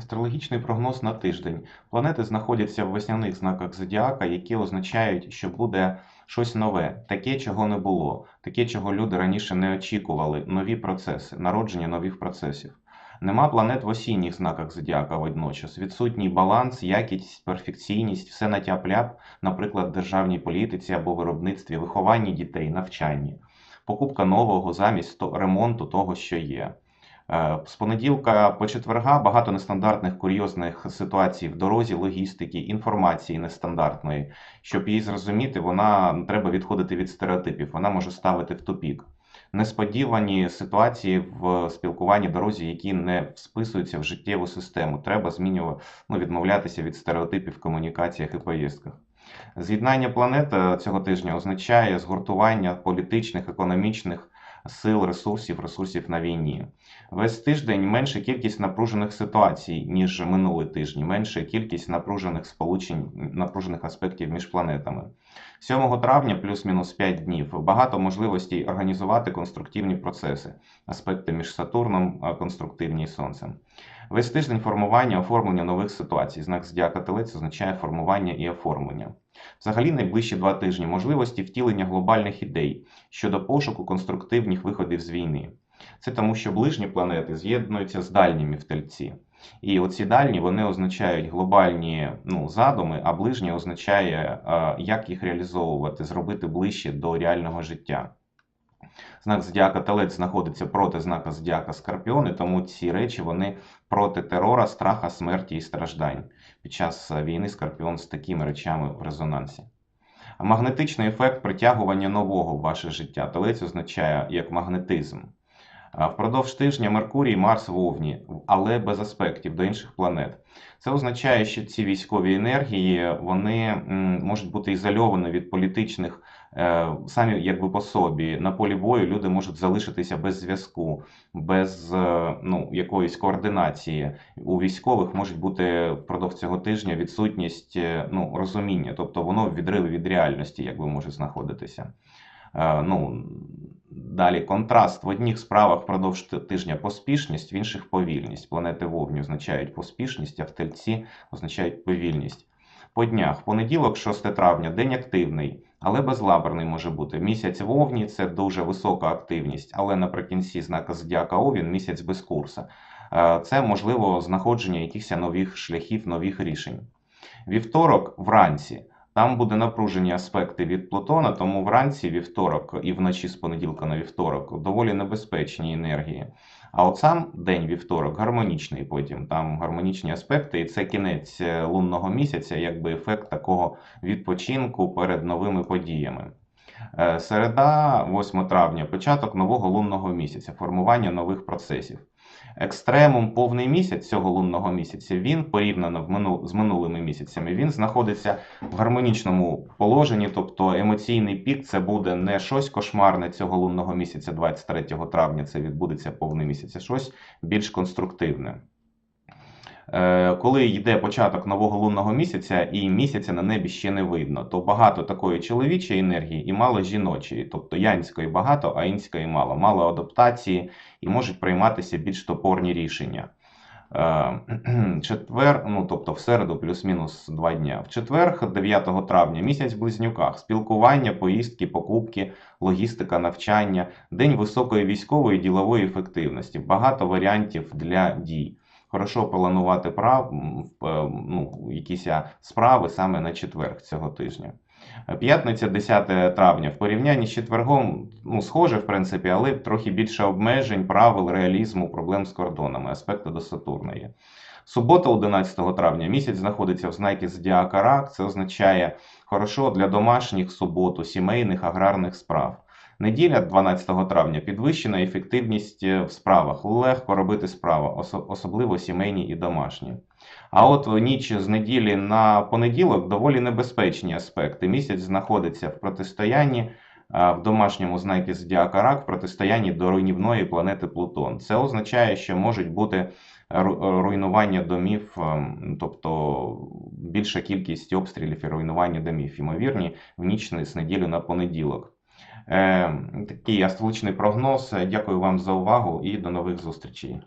Астрологічний прогноз на тиждень. Планети знаходяться в весняних знаках зодіака, які означають, що буде щось нове, таке, чого не було, таке, чого люди раніше не очікували, нові процеси, народження нових процесів. Нема планет в осінніх знаках зодіака водночас. Відсутній баланс, якість, перфекційність, все на тяп-ляп, наприклад, державній політиці або виробництві, вихованні дітей, навчанні, покупка нового замість ремонту того, що є. Е, З понеділка по четверга багато нестандартних курйозних ситуацій в дорозі, логістики, інформації нестандартної. Щоб її зрозуміти, вона треба відходити від стереотипів, вона може ставити в тупік. Несподівані ситуації в спілкуванні дорозі, які не списуються в життєву систему. Треба змінювати, ну, відмовлятися від стереотипів в комунікаціях і поїздках. З'єднання планет е, цього тижня означає згуртування політичних, економічних сил, ресурсів, ресурсів на війні. Весь тиждень менша кількість напружених ситуацій, ніж минулий тиждень, менша кількість напружених сполучень, напружених аспектів між планетами. 7 травня, плюс-мінус 5 днів, багато можливостей організувати конструктивні процеси, аспекти між Сатурном, конструктивні і Сонцем. Весь тиждень формування, оформлення нових ситуацій. Знак зодіака Телець означає формування і оформлення. Взагалі, найближчі два тижні можливості втілення глобальних ідей щодо пошуку конструктивних виходів з війни. Це тому, що ближні планети з'єднуються з дальніми в тельці. І оці дальні вони означають глобальні ну, задуми, а ближні означає, е, як їх реалізовувати, зробити ближче до реального життя. Знак зодіака Телець знаходиться проти знака зодіака Скорпіон, і тому ці речі вони проти терора, страха, смерті і страждань. Під час е, війни Скорпіон з такими речами в резонансі. А Магнетичний ефект притягування нового в ваше життя. Телець означає як магнетизм. Впродовж тижня Меркурій, Марс в Овні, але без аспектів до інших планет. Це означає, що ці військові енергії вони можуть бути ізольовані від політичних самі якби по собі. На полі бою люди можуть залишитися без зв'язку, без е, ну, якоїсь координації. У військових може бути впродовж цього тижня відсутність е, ну, розуміння, тобто воно в відриві від реальності, якби може знаходитися. Е, ну, Далі контраст в одних справах впродовж тижня поспішність, в інших повільність. Планети вогню означають поспішність, а в тельці означають повільність. По днях, понеділок, 6 травня, день активний, але безлаберний може бути. Місяць в Овні це дуже висока активність, але наприкінці знака зодіака Овін місяць без курсу. Е, Це можливо знаходження якихось нових шляхів, нових рішень. Вівторок вранці. Там буде напружені аспекти від Плутона, тому вранці вівторок і вночі з понеділка на вівторок доволі небезпечні енергії. А от сам день вівторок гармонічний потім. Там гармонічні аспекти, і це кінець е, лунного місяця, якби ефект такого відпочинку перед новими подіями. Е, Середа, 8 травня, початок нового лунного місяця, формування нових процесів. Екстремум повний місяць цього лунного місяця, він порівняно в мину- з минулими місяцями, він знаходиться в гармонічному положенні, тобто емоційний пік це буде не щось кошмарне цього лунного місяця, 23 травня, це відбудеться повний місяць, а щось більш конструктивне. Е, Коли йде початок нового лунного місяця і місяця на небі ще не видно, то багато такої чоловічої енергії і мало жіночої, тобто янської багато, а інської мало. Мало адаптації і можуть прийматися більш топорні рішення. Е, Четвер, ну тобто в середу плюс-мінус два дня. В четвер, 9 травня, місяць в близнюках, спілкування, поїздки, покупки, логістика, навчання, день високої військової ділової ефективності, багато варіантів для дій. Хорошо планувати прав, е, ну, якісь справи саме на четвер цього тижня. Е, П'ятниця, 10 травня. В порівнянні з четвергом, ну, схоже, в принципі, але трохи більше обмежень, правил, реалізму, проблем з кордонами, аспекти до Сатурна є. Субота, 11 травня, місяць знаходиться в знакі Зодіака Рак. Це означає хорошо для домашніх суботу, сімейних, аграрних справ. Неділя, 12 травня, підвищена ефективність е, в справах. Легко робити справи, особливо сімейні і домашні. А от ніч з неділі на понеділок доволі небезпечні аспекти. Місяць знаходиться в протистоянні в домашньому знакі Зодіака Рак в протистоянні до руйнівної планети Плутон. Це означає, що можуть бути руйнування домів, ем, тобто більша кількість обстрілів і руйнування домів, ймовірні, в ніч з неділі на понеділок. Е, Такий астрологічний прогноз. Дякую вам за увагу і до нових зустрічей.